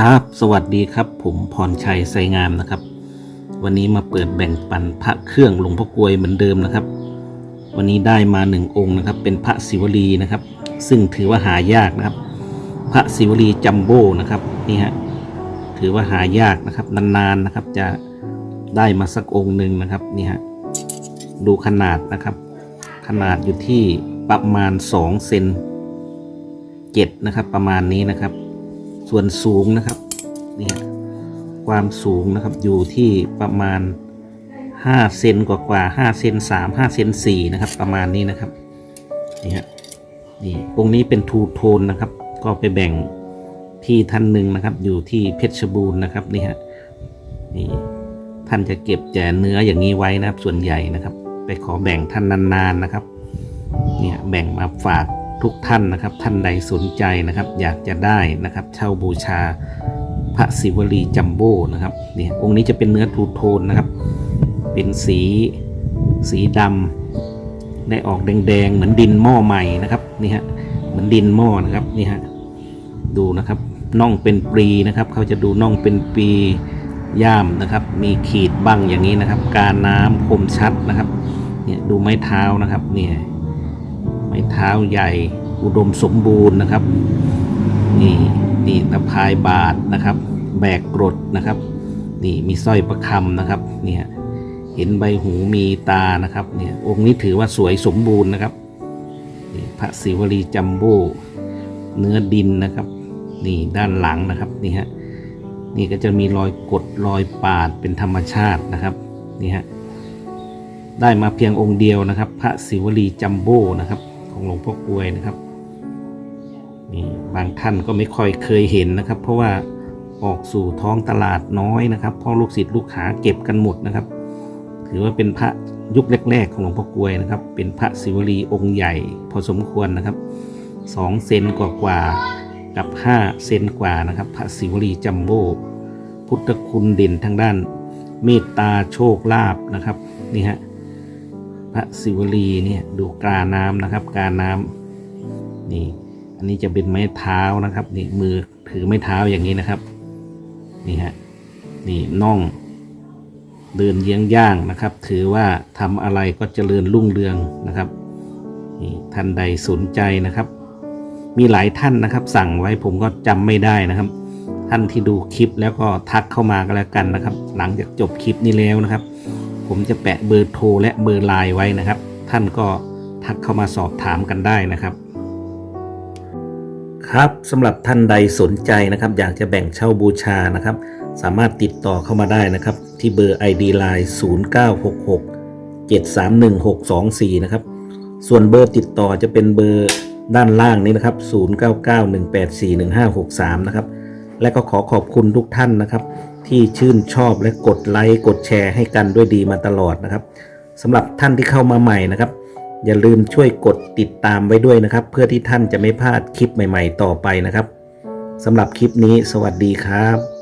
ครับ สวัสดีครับ ผมพรชัยไซงามนะครับ วันนี้มาเปิดแบ่งปันพระเครื่องหลวงพ่อกลวยเหมือนเดิมนะครับ วันนี้ได้มาหนึ่งองค์นะครับ เป็นพระศิวลีนะครับ ซึ่งถือว่าหายากนะครับ พระศิวลีจัมโบ้นะครับนี่ฮะถือว่าหายากนะครับนานๆนะครับจะได้มาสักองค์หนึ่งนะครับนี่ฮะดูขนาดนะครับ ขนาดอยู่ที่ประมาณ2เซนเจ็ดนะครับประมาณนี้นะครับ ส่วนสูงนะครับนี่ฮะความสูงนะครับอยู่ที่ประมาณ5เซนกว่ากว่า5เซน3 5เซน4นะครับ ประมาณนี้นะครับนี่ฮะนี่องค์นี้เป็นทูโทนนะครับ ก็ไปแบ่งที่ท่านหนึ่งนะครับ อยู่ที่เพชรบูรณ์นะครับนี่ฮะนี่ท่านจะเก็บแต่เนื้ออย่างนี้ไว้นะครับ ส่วนใหญ่นะครับ ไปขอแบ่งท่านนานๆนะครับ เนี่ยแบ่งมาฝาก ทุกท่านนะครับ ท่านใดสนใจนะครับ อยากจะได้นะครับเช่าบูชาพระศิวลีจัมโบ้นะครับเนี่ยองค์นี้จะเป็นเนื้อทูโทนนะครับ เป็นสีสีดำได้ออกแดงๆ เหมือนดินหม้อใหม่นะครับนี่ฮะเหมือนดินหม้อนะครับนี่ฮะดูนะครับน่องเป็นปรีนะครับ เขาจะดูน่องเป็นปรีย่ามนะครับ มีขีดบังอย่างนี้นะครับ การน้ำคมชัดนะครับเนี่ยดูไม้เท้านะครับเนี่ย ม้เท้าใหญ่ อุดมสมบูรณ์นะครับ นี่นี่ตะพายบาทนะครับ แบกกรดนะครับ นี่มีสร้อยประคำนะครับ เนี่ยเห็นใบหูมีตานะครับ เนี่ยองค์นี้ถือว่าสวยสมบูรณ์นะครับนี่พระศิวลีจัมโบ้เนื้อดินนะครับ นี่ด้านหลังนะครับนี่ฮะนี่ก็จะมีรอยกดรอยปาดเป็นธรรมชาตินะครับนี่ฮะได้มาเพียงองค์เดียวนะครับ พระศิวลีจัมโบ้นะครับ ของหลวงพ่อกลวยนะครับนี่บางท่านก็ไม่ค่อยเคยเห็นนะครับ เพราะว่าออกสู่ท้องตลาดน้อยนะครับเพราะลูกศิษย์ลูกหาเก็บกันหมดนะครับ ถือว่าเป็นพระยุคแรก ๆ ของหลวงพ่อกลวยนะครับ เป็นพระศิวลีองค์ใหญ่ พอสมควรนะครับสองเซนกว่าๆกับห้าเซนกว่านะครับ พระศิวลีจัมโบ้พุทธคุณเด่นทางด้านเมตตาโชคลาภนะครับนี่ฮะ พระศิวลีเนี่ยดูกาน้ำนะครับ กาน้ำนี่อันนี้จะเป็นไม้เท้านะครับนี่มือถือไม้เท้าอย่างนี้นะครับนี่ฮะนี่น่อง เดินเยี้ยงย่างนะครับ ถือว่าทำอะไรก็เจริญรุ่งเรืองนะครับนี่ท่านใดสนใจนะครับ มีหลายท่านนะครับ สั่งไว้ผมก็จำไม่ได้นะครับ ท่านที่ดูคลิปแล้วก็ทักเข้ามาก็แล้วกันนะครับ หลังจากจบคลิปนี้แล้วนะครับ ผมจะแปะเบอร์โทรและเบอร์ไลน์ไว้นะครับ ท่านก็ทักเข้ามาสอบถามกันได้นะครับ ครับสำหรับท่านใดสนใจนะครับ อยากจะแบ่งเช่าบูชานะครับ สามารถติดต่อเข้ามาได้นะครับ ที่เบอร์ ID Line 0966 731624 นะครับ ส่วนเบอร์ติดต่อจะเป็นเบอร์ด้านล่างนี้นะครับ 0991841563 นะครับ และก็ขอขอบคุณทุกท่านนะครับ ที่ชื่นชอบและกดไลค์กดแชร์ให้กันด้วยดีมาตลอดนะครับสำหรับท่านที่เข้ามาใหม่นะครับ อย่าลืมช่วยกดติดตามไว้ด้วยนะครับ เพื่อที่ท่านจะไม่พลาดคลิปใหม่ ๆ ต่อไปนะครับสำหรับคลิปนี้สวัสดีครับ